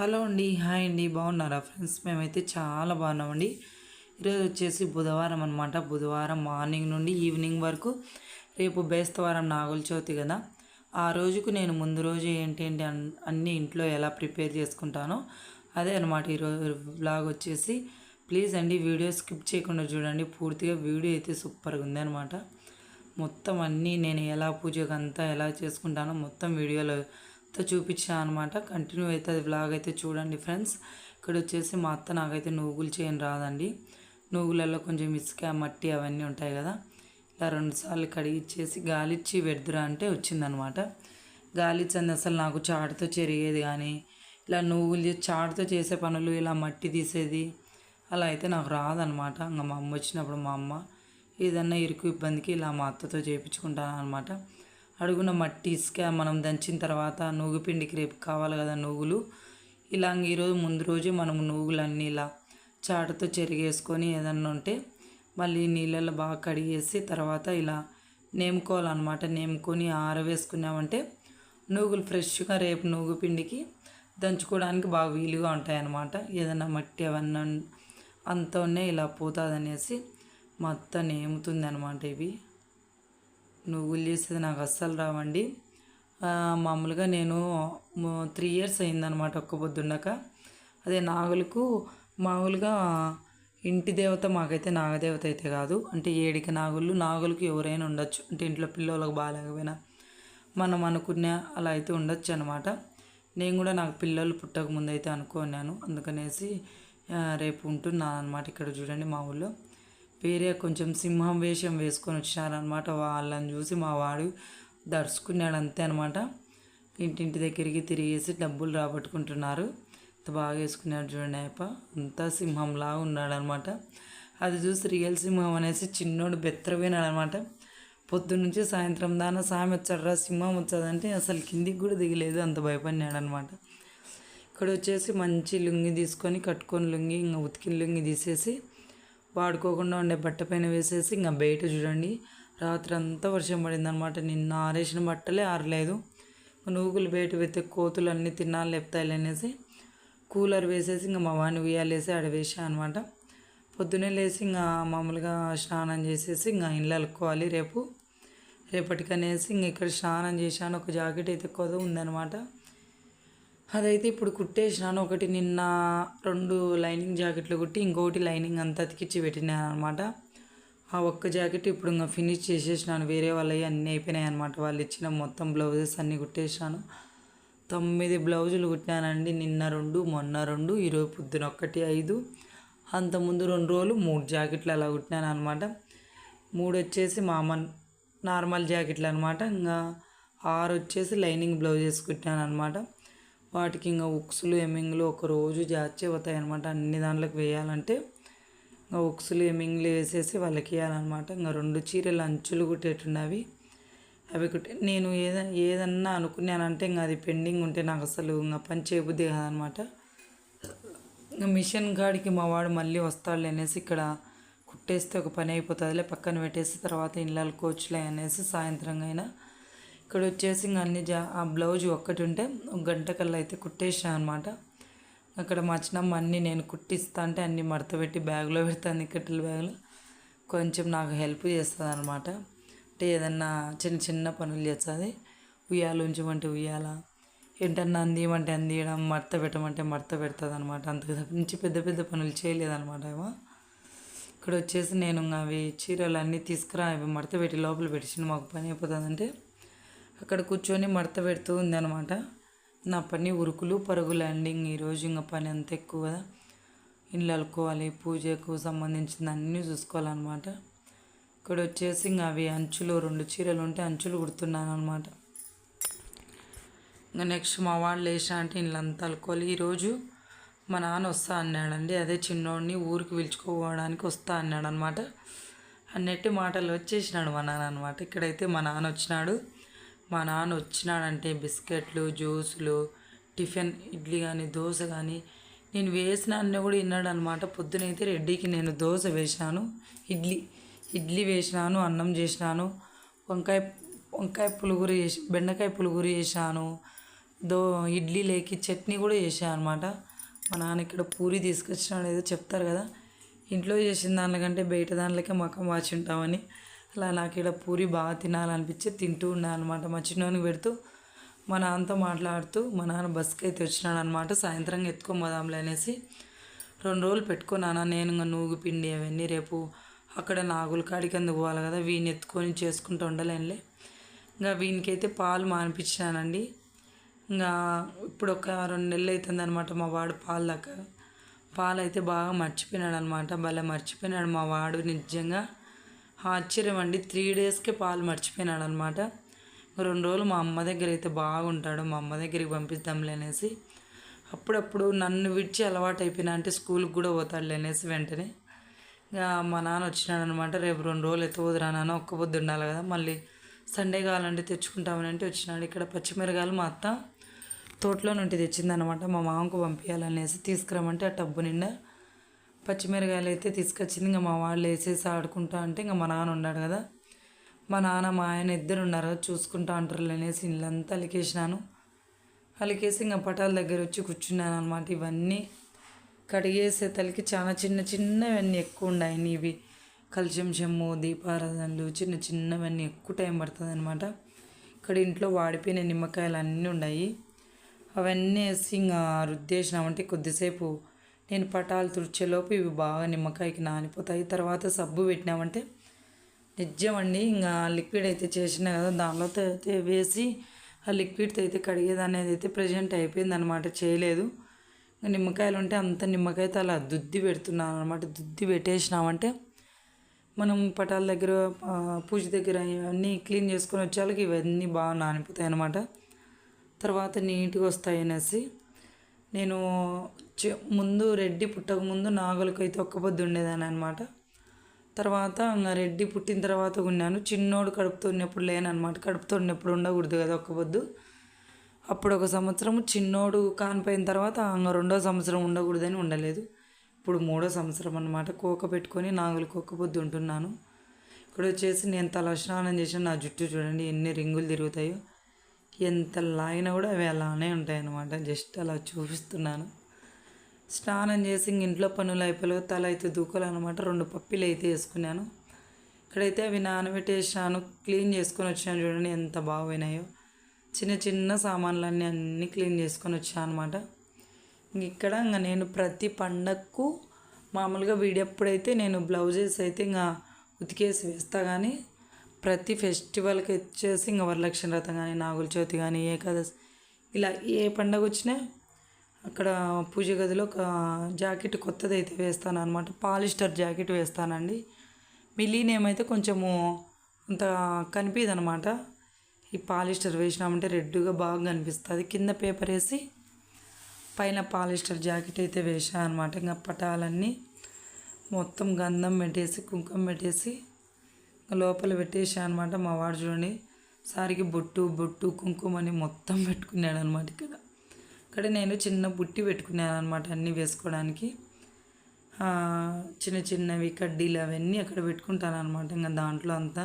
Hello అండి hi అండి బాగున్నారా ఫ్రెండ్స్? మేమైతే చాలా బాగున్నామండి. ఈరోజు వచ్చేసి బుధవారం అనమాట బుధవారం మార్నింగ్ నుండి ఈవినింగ్ వరకు రేపు బేస్తవారం నాగుల చవితి కదా. ఆ రోజుకు నేను ముందు రోజు ఏంటి అన్- అన్నీ ఇంట్లో ఎలా ప్రిపేర్ చేసుకుంటానో అదే అనమాట ఈరోజు బ్లాగ్ వచ్చేసి ప్లీజ్ అండి వీడియో స్కిప్ చేయకుండా చూడండి. పూర్తిగా వీడియో అయితే సూపర్గా ఉందన్నమాట మొత్తం అన్నీ నేను ఎలా పూజకు అంతా ఎలా చేసుకుంటానో మొత్తం వీడియోలో తో చూపించాను అనమాట కంటిన్యూ అయితే అది వ్లాగ్ అయితే చూడండి ఫ్రెండ్స్ ఇక్కడ వచ్చేసి మా అత్త నాకైతే నువ్వులు చేయని రాదండి. నువ్వులలో కొంచెం ఇసుక మట్టి అవన్నీ ఉంటాయి కదా. ఇలా రెండుసార్లు కడిగిచ్చేసి గాలిచ్చి వెడుదురా అంటే వచ్చిందనమాట గాలిచ్చింది అసలు నాకు చాటుతో చెరిగేది కానీ ఇలా నువ్వులు చాటుతో చేసే పనులు ఇలా మట్టి తీసేది అలా అయితే నాకు రాదనమాట ఇంకా మా అమ్మ వచ్చినప్పుడు మా అమ్మ ఏదన్నా ఇరుకు ఇబ్బందికి ఇలా మా అత్తతో చేయించుకుంటాను అనమాట అడుగున మట్టి ఇసుక మనం దంచిన తర్వాత నువ్వు పిండికి రేపు కావాలి కదా నూగులు ఇలా ఈరోజు ముందు రోజు మనం నూగులన్నీ ఇలా చాటుతో చెరిగేసుకొని ఏదన్నా ఉంటే మళ్ళీ నీళ్ళల్లో బాగా కడిగేసి తర్వాత ఇలా నేముకోవాలన్నమాట. నేముకొని ఆరవేసుకున్నామంటే నూగులు ఫ్రెష్గా రేపు నువ్వు పిండికి దంచుకోవడానికి బాగా వీలుగా ఉంటాయి అన్నమాట ఏదన్నా మట్టి అవన్నీ అంత ఇలా పోతుంది అనేసి నేముతుంది అనమాట ఇవి. నువ్వులు చేసేది నాకు అస్సలు రావండి. మామూలుగా నేను త్రీ ఇయర్స్ అయిందనమాట ఒక్క పొద్దున్నాక. అదే నాగులకు మామూలుగా ఇంటి దేవత మాకైతే నాగదేవత అయితే కాదు. అంటే ఏడికి నాగులు నాగులకు ఎవరైనా ఉండొచ్చు. అంటే ఇంట్లో పిల్లలకు బాగాలేకపోయినా మనం అనుకున్న అలా అయితే ఉండొచ్చు అనమాట నేను కూడా నాకు పిల్లలు పుట్టక ముందు అయితే అనుకున్నాను. అందుకనేసి రేపు ఉంటున్నాను అనమాట ఇక్కడ చూడండి మా ఊళ్ళో. వేరే కొంచెం సింహం వేషం వేసుకొని వచ్చారనమాట వాళ్ళని చూసి మా వాడు దడుచుకున్నాడు అంతే అనమాట ఇంటింటి దగ్గరికి తిరిగేసి డబ్బులు రాబట్టుకుంటున్నారు. అంత బాగా వేసుకున్నాడు చూడండి అయ్యప్ప. అంతా సింహంలా ఉన్నాడనమాట అది చూసి రియల్ సింహం అనేసి చిన్నోడు బెత్తరపోయినాడు అనమాట పొద్దున్నుంచి సాయంత్రం దానా సామె వచ్చాడరా సింహం వచ్చాడంటే అసలు కిందికి కూడా దిగలేదు అంత భయపడినాడు అనమాట ఇక్కడ వచ్చేసి మంచి లుంగి తీసుకొని కట్టుకొని లుంగి ఇంకా ఉతికిన లుంగి తీసేసి వాడుకోకుండా ఉండే బట్ట పైన వేసేసి ఇంకా బయట చూడండి. రాత్రి అంతా వర్షం పడిందనమాట. నిన్న ఆరేసిన బట్టలే ఆరలేదు. నూగులు బయట పెడితే కోతులు అన్నీ తినాలి లేపుతాయి అనేసి కూలర్ వేసేసి ఇంకా మా వాడిని ఉయ్యాలేసి ఆడ వేసా అనమాట. పొద్దున్నే లేచి ఇంకా మామూలుగా స్నానం చేసేసి ఇంకా ఇండ్లు అలుక్కోవాలి రేపు. రేపటికనేసి ఇంక ఇక్కడ స్నానం చేశాను. ఒక జాకెట్ అయితే కొద ఉందనమాట. అదైతే ఇప్పుడు కుట్టేసినాను. ఒకటి నిన్న రెండు లైనింగ్ జాకెట్లు కుట్టి ఇంకొకటి లైనింగ్ అంతా అతికిచ్చి పెట్టినాను అనమాట ఆ ఒక్క జాకెట్ ఇప్పుడు ఇంకా ఫినిష్ చేసేసినాను. వేరే వాళ్ళవి అన్నీ అయిపోయినాయి అనమాట వాళ్ళు ఇచ్చిన మొత్తం బ్లౌజెస్ అన్నీ కుట్టేసినాను. తొమ్మిది బ్లౌజులు కుట్టినానండి. నిన్న రెండు మొన్న రెండు ఈరోజు పొద్దున ఒక్కటి ఐదు. అంతకుముందు రెండు రోజులు మూడు జాకెట్లు అలా కుట్టినాను అనమాట మూడు వచ్చేసి మామూలు నార్మల్ జాకెట్లు అనమాట ఇంకా ఆరు వచ్చేసి లైనింగ్ బ్లౌజెస్ కుట్టాను అనమాట వాటికి ఇంకా ఉక్సులు ఎమ్మింగ్లు ఒక రోజు జాచి అవుతాయి అనమాట అన్ని దాంట్లోకి వేయాలంటే ఇంకా ఉక్సులు ఎమ్మింగ్లు వేసేసి వాళ్ళకి వేయాలన్నమాట ఇంకా రెండు చీరలు అంచులు కుట్టేటుండవి అవి. కుట్టే నేను ఏదైనా ఏదన్నా అనుకున్నానంటే ఇంకా అది పెండింగ్ ఉంటే నాకు అసలు ఇంకా పని చేయబుద్ది కాదనమాట ఇంకా మిషన్ కాడికి మా వాడు మళ్ళీ వస్తాడులే అనేసి ఇక్కడ కుట్టేస్తే ఒక పని అయిపోతుందిలే పక్కన పెట్టేసి తర్వాత ఇళ్ళకి కోచ్లే అనేసి సాయంత్రం అయినా ఇక్కడ వచ్చేసి ఇంకా అన్ని జా ఆ బ్లౌజ్ ఒక్కటి ఉంటే ఒక గంట కల్లా అయితే కుట్టేసాను అనమాట అక్కడ మా చిన్నమ్మ అన్నీ నేను కుట్టిస్తా అంటే అన్నీ మడత పెట్టి బ్యాగ్లో పెడతాను ఇక్కడ బ్యాగ్లో. కొంచెం నాకు హెల్ప్ చేస్తుంది అనమాట అంటే ఏదన్నా చిన్న చిన్న పనులు చేస్తుంది. ఉయ్యాలు ఉంచమంటే ఉయ్యాల ఏంటన్నా అందియమంటే అందియడం మడత పెట్టమంటే మడత పెడుతుంది అనమాట అంతకు తప్పించి పెద్ద పెద్ద పనులు చేయలేదనమాట ఏమో. ఇక్కడ వచ్చేసి నేను ఇంకా అవి చీరలు అన్నీ తీసుకురా అవి మడత పెట్టి లోపల పెట్టించిన మాకు పని అయిపోతుందంటే అక్కడ కూర్చొని మడత పెడుతూ ఉందన్నమాట. నా పని ఉరుకులు పరుగులు ఎండింగ్ ఈరోజు ఇంకా పని అంత ఎక్కువ. కదా ఇల్లు అలుకోవాలి పూజకు సంబంధించిన అన్నీ చూసుకోవాలన్నమాట. ఇక్కడ వచ్చేసి ఇంకా అవి అంచులు రెండు చీరలు ఉంటే అంచులు కుడుతున్నాను అనమాట ఇంకా నెక్స్ట్ మా వాళ్ళు లేచా అంటే ఇండ్లంతా అలుకోవాలి ఈరోజు మా నాన్న వస్తా అన్నాడండి. అదే చిన్నోడిని ఊరికి పిలుచుకోవడానికి వస్తా అన్నాడు అనమాట అన్నట్టు మాటలు వచ్చేసినాడు మా నాన్న అనమాట ఇక్కడైతే మా నాన్న వచ్చినాడు. మా నాన్న వచ్చినాడంటే బిస్కెట్లు జ్యూసులు టిఫిన్ ఇడ్లీ కానీ దోశ కానీ నేను వేసిన అన్న కూడా విన్నాడు అనమాట పొద్దునైతే రెడ్డికి నేను దోశ వేసాను ఇడ్లీ ఇడ్లీ వేసినాను అన్నం చేసినాను వంకాయ వంకాయ పులుగురు వేసి బెండకాయ పులుగురు చేశాను దో ఇడ్లీ లేకి చట్నీ కూడా వేసాను అనమాట మా నాన్న ఇక్కడ పూరి తీసుకొచ్చినాడు ఏదో చెప్తారు కదా. ఇంట్లో చేసిన దానికంటే బయట దానిలకే మకం వాచి ఉంటామని. అలా నాకు ఇక్కడ పూరి బాగా తినాలనిపించి తింటూ ఉన్నాను అనమాట మా చిన్నోనికి పెడుతూ మా నాన్నతో మాట్లాడుతూ మా నాన్న బస్కి అయితే వచ్చినాడు అనమాట సాయంత్రం ఎత్తుకొని అనేసి రెండు రోజులు పెట్టుకున్నానా నేను ఇంకా నూగు పిండి అవన్నీ రేపు అక్కడ నాగుల కాడికి అందుకు పోవాలి కదా వీని ఎత్తుకొని చేసుకుంటూ ఉండలేనులే. ఇంకా వీనికైతే పాలు మానిపించినానండి. ఇంకా ఇప్పుడు ఒక రెండు నెలలు అవుతుంది అనమాట మా వాడు పాలు దాకా. పాలు అయితే బాగా మర్చిపోయినాడు అనమాట భలే మర్చిపోయినాడు మా వాడు నిజంగా. ఆశ్చర్యం అండి. త్రీ డేస్కే పాలు మర్చిపోయినాడు అనమాట రెండు రోజులు మా అమ్మ దగ్గర అయితే బాగుంటాడు మా అమ్మ దగ్గరికి పంపిద్దాంలే అనేసి. అప్పుడప్పుడు నన్ను విడిచి అలవాటు అయిపోయినా అంటే స్కూల్కి కూడా పోతాడులే అనేసి వెంటనే. ఇంకా మా నాన్న వచ్చినాడు అనమాట రేపు రెండు రోజులు ఎత్తుపోదురా నాన్న ఒక్క పొద్దు ఉండాలి కదా మళ్ళీ సండే కావాలంటే తెచ్చుకుంటామని అంటే వచ్చినాడు. ఇక్కడ పచ్చిమిరకాయలు మా అత్త తోటలో నుండి తెచ్చిందనమాట. మా మామకు పంపించాలనేసి తీసుకురమంటే ఆ టబ్బు నిండా పచ్చిమిరకాయలు అయితే తీసుకొచ్చింది. ఇంకా మా వాళ్ళు వేసేసి ఆడుకుంటా అంటే ఇంకా మా నాన్న ఉన్నాడు కదా. మా నాన్న మా ఆయన ఇద్దరు ఉన్నారు. చూసుకుంటా అంటారు అనేసి ఇల్లంతా అలికేసినాను. అలికేసి ఇంకా పటాల దగ్గర వచ్చి కూర్చున్నాను అనమాట ఇవన్నీ కడిగేసే తలకి చాలా చిన్న చిన్నవన్నీ ఎక్కువ ఉన్నాయి ఇవి. కల్చం చెమ్ము దీపారాధనలు చిన్న చిన్నవన్నీ ఎక్కువ టైం పడుతుంది అనమాట ఇక్కడ ఇంట్లో వాడిపోయిన నిమ్మకాయలు అన్నీ ఉన్నాయి అవన్నీ వేసి ఇంకా రుద్దేసినామంటే కొద్దిసేపు నేను పటాలు తుడిచేలోపు ఇవి బాగా నిమ్మకాయకి నానిపోతాయి. తర్వాత సబ్బు పెట్టినామంటే నిజమండి ఇంకా లిక్విడ్ అయితే చేసిన కదా దానిలో అయితే వేసి ఆ లిక్విడ్తో అయితే కడిగేది అనేది అయితే ప్రజెంట్ అయిపోయింది అనమాట చేయలేదు. ఇంకా నిమ్మకాయలు ఉంటే అంత నిమ్మకాయతో అలా దుద్ది పెడుతున్నాను అనమాట దుద్ది పెట్టేసినామంటే మనం పటాల దగ్గర పూజ దగ్గర ఇవన్నీ క్లీన్ చేసుకొని వచ్చేళ్ళకి ఇవన్నీ బాగా నానిపోతాయి అనమాట తర్వాత నీట్గా వస్తాయి అనేసి నేను చె- ముందు రెడ్డి పుట్టక ముందు నాగులకు అయితే ఒక్క పొద్దు ఉండేదాన్ని అనమాట తర్వాత రెడ్డి పుట్టిన తర్వాత ఉన్నాను. చిన్నోడు కడుపుతో ఉన్నప్పుడు లేనమాట కడుపుతో ఉన్నప్పుడు ఉండకూడదు కదా ఒక్క పొద్దు. అప్పుడు ఒక సంవత్సరం చిన్నోడు కానిపోయిన తర్వాత ఇంకా రెండో సంవత్సరం ఉండకూడదని ఉండలేదు. ఇప్పుడు మూడో సంవత్సరం అనమాట కోక పెట్టుకొని నాగులు ఒక్క పొద్దు ఉంటున్నాను. ఇక్కడ వచ్చేసి నేను తల స్నానం చేసిన నా జుట్టు చూడండి ఎన్ని రింగులు తిరుగుతాయో. ఎంత లాగినా కూడా అవి అలానే ఉంటాయి అన్నమాట జస్ట్ అలా చూపిస్తున్నాను. స్నానం చేసి ఇంట్లో పనులు అయిపోయి తల అయితే దూకాలన్నమాట. రెండు పప్పిలు అయితే వేసుకున్నాను. ఇక్కడైతే అవి నానబెట్టేసాను. క్లీన్ చేసుకొని వచ్చాను చూడండి ఎంత బాగున్నాయో చిన్న చిన్న సామాన్లన్నీ అన్నీ క్లీన్ చేసుకొని వచ్చాను అనమాట ఇక్కడ ఇంకా నేను ప్రతి పండగకు మామూలుగా వీడెప్పుడైతే నేను బ్లౌజెస్ అయితే ఇంకా ఉతికేసి వేస్తా కానీ ప్రతి ఫెస్టివల్కి వచ్చేసి ఇంకా వరలక్ష్మి వ్రతం కానీ నాగుల చవితి కానీ ఏకాదశి ఇలా ఏ పండగ వచ్చినా అక్కడ పూజ గదిలో ఒక జాకెట్ కొత్తది అయితే వేస్తాను అనమాట పాలిస్టర్ జాకెట్ వేస్తానండి. మిలీన్ ఏమైతే కొంచెము అంత కనిపించదు అనమాట ఈ పాలిస్టర్ వేసినామంటే రెడ్గా బాగా కనిపిస్తుంది. కింద పేపర్ వేసి పైన పాలిస్టర్ జాకెట్ అయితే వేసాను అనమాట ఇంకా పటాలన్నీ మొత్తం గంధం పెట్టేసి కుంకుమ పెట్టేసి లోపల పెట్టేసా అనమాట మా వాడు చూడండి. సారికి బొట్టు బొట్టు కుంకుమ అని మొత్తం పెట్టుకున్నాడు అనమాట ఇక్కడ. ఇక్కడ నేను చిన్న బుట్టి పెట్టుకున్నాను అనమాట అన్నీ వేసుకోవడానికి. చిన్న చిన్నవి కడ్డీలు అవన్నీ అక్కడ పెట్టుకుంటాను అనమాట ఇంకా దాంట్లో అంతా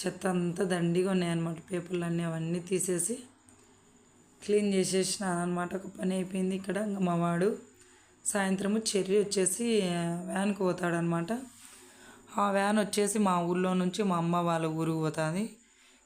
చెత్త అంతా దండిగా ఉన్నాయన్నమాట పేపర్లు అన్నీ అవన్నీ తీసేసి క్లీన్ చేసేసినాను అనమాట ఒక పని అయిపోయింది ఇక్కడ. ఇంకా మా వాడు సాయంత్రము చెర్రీ వచ్చేసి వ్యాన్కి పోతాడనమాట ఆ వ్యాన్ వచ్చేసి మా ఊళ్ళో నుంచి మా అమ్మ వాళ్ళ ఊరికి పోతుంది.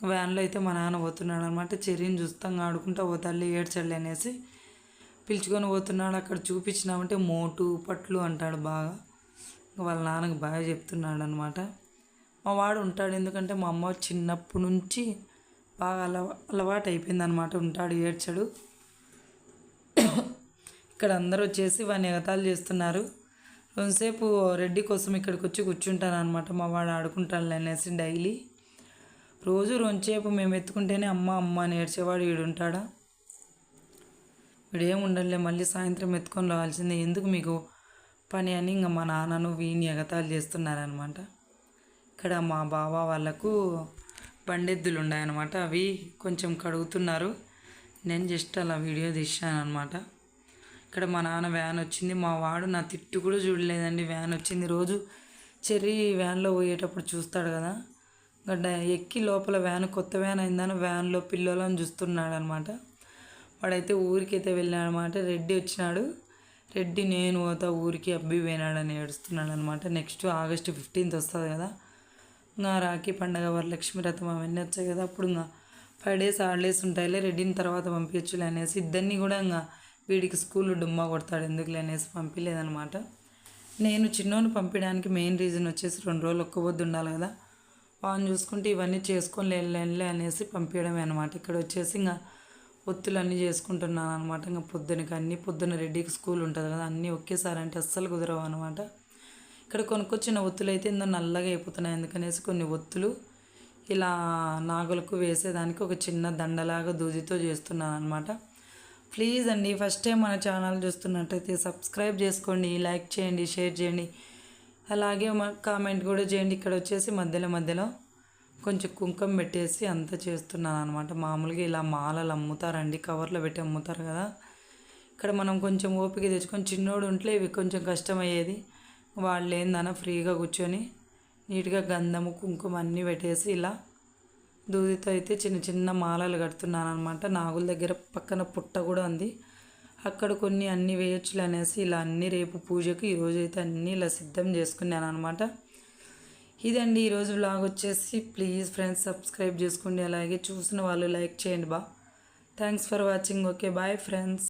వ్యాన్లో అయితే మా నాన్న పోతున్నాడు అనమాట చెర్రీని చూస్తాం ఆడుకుంటా పోతాడు ఏడ్చల్లి అనేసి పిలుచుకొని పోతున్నాడు. అక్కడ చూపించినామంటే మోటు పట్లు అంటాడు బాగా. ఇంకా వాళ్ళ నాన్నకు బాగా చెప్తున్నాడు అనమాట మా వాడు ఉంటాడు. ఎందుకంటే మా అమ్మ చిన్నప్పటి నుంచి బాగా అలవా అలవాటు అయిపోయింది అనమాట ఉంటాడు ఏడ్చాడు. ఇక్కడ అందరూ వచ్చేసి వాడిని ఎగతాలు చేస్తున్నారు. కొంతసేపు రెడ్డి కోసం ఇక్కడికి వచ్చి కూర్చుంటాను అనమాట మా వాడు ఆడుకుంటాను అనేసి డైలీ. రోజు రొంచేపు మేము ఎత్తుకుంటేనే అమ్మ అమ్మ అని ఏడ్చేవాడు వీడుంటాడా వీడేం ఉండలే మళ్ళీ సాయంత్రం ఎత్తుకొని రావాల్సిందే. ఎందుకు మీకు పని అని ఇంకా మా నాన్నను వీని ఎగతాలు చేస్తున్నారనమాట ఇక్కడ మా బావ వాళ్ళకు బండెద్దులు ఉన్నాయన్నమాట అవి కొంచెం కడుగుతున్నారు. నేను జస్ట్ అలా వీడియో తీసాను అనమాట ఇక్కడ మా నాన్న వ్యాన్ వచ్చింది. మా వాడు నా తిట్టు కూడా చూడలేదండి. వ్యాన్ వచ్చింది. రోజు చెర్రీ వ్యాన్లో పోయేటప్పుడు చూస్తాడు కదా. గడ్డ ఎక్కి లోపల వ్యాన్ కొత్త వ్యాన్ అయిందని వ్యాన్లో పిల్లలను చూస్తున్నాడు అనమాట వాడైతే ఊరికైతే వెళ్ళాడు అనమాట రెడ్డి వచ్చినాడు. రెడ్డి నేను పోతా ఊరికి అబ్బి పోయినాడని ఏడుస్తున్నాడు అనమాట నెక్స్ట్ ఆగస్టు ఫిఫ్టీన్త్ వస్తుంది కదా. ఇంకా రాఖీ పండగ వరలక్ష్మి రథం అవన్నీ వచ్చాయి కదా. అప్పుడు ఇంకా ఫైవ్ డేస్ హాలిడేస్ ఉంటాయిలే రెడ్డిని తర్వాత పంపించలే అనేసి ఇద్దరిని కూడా ఇంకా వీడికి స్కూల్ డుమ్మా కొడతాడు ఎందుకులే అనేసి పంపించలేదనమాట నేను చిన్నోని పంపించడానికి మెయిన్ రీజన్ వచ్చేసి రెండు రోజులు ఒక్క పొద్దు ఉండాలి కదా. వాడిని చూసుకుంటే ఇవన్నీ చేసుకొని లేనులే అనేసి పంపించడమే అనమాట ఇక్కడ వచ్చేసి ఇంకా ఒత్తులు అన్నీ చేసుకుంటున్నాను అనమాట ఇంకా పొద్దునకి అన్నీ పొద్దున రెడ్డికి స్కూల్ ఉంటుంది కదా అన్నీ ఒకేసారి అంటే అస్సలు కుదరవు అనమాట ఇక్కడ కొనుక్కొచ్చిన ఒత్తులు అయితే ఇందో నల్లగా అయిపోతున్నాయి. ఎందుకనేసి కొన్ని ఒత్తులు ఇలా నాగులకు వేసేదానికి ఒక చిన్న దండలాగా దూదితో చేస్తున్నాను అనమాట ప్లీజ్ అండి ఫస్ట్ టైం మన ఛానల్ చూస్తున్నట్టయితే సబ్స్క్రైబ్ చేసుకోండి లైక్ చేయండి షేర్ చేయండి. అలాగే కామెంట్ కూడా చేయండి. ఇక్కడ వచ్చేసి మధ్యలో మధ్యలో కొంచెం కుంకుమ పెట్టేసి అంతా చేస్తున్నాను అనమాట మామూలుగా ఇలా మాలలు అమ్ముతారండి కవర్లో పెట్టి అమ్ముతారు కదా. ఇక్కడ మనం కొంచెం ఓపిక తెచ్చుకొని చిన్నోడు ఉంటే ఇవి కొంచెం కష్టమయ్యేది. వాళ్ళు ఏందన్నా ఫ్రీగా కూర్చొని నీట్గా గంధము కుంకుమ అన్నీ పెట్టేసి ఇలా దూదితో అయితే చిన్న చిన్న మాలలు కడుతున్నాను అనమాట నాగుల దగ్గర పక్కన పుట్ట కూడా ఉంది. అక్కడ కొన్ని అన్ని వేయొచ్చులు అనేసి ఇలా అన్ని రేపు పూజకు ఈరోజు అయితే అన్నీ ఇలా సిద్ధం చేసుకున్నాను అనమాట ఇదండి ఈరోజు బ్లాగ్ వచ్చేసి. ప్లీజ్ ఫ్రెండ్స్ సబ్స్క్రైబ్ చేసుకోండి. అలాగే చూసిన వాళ్ళు లైక్ చేయండి బా. Thanks for watching okay bye friends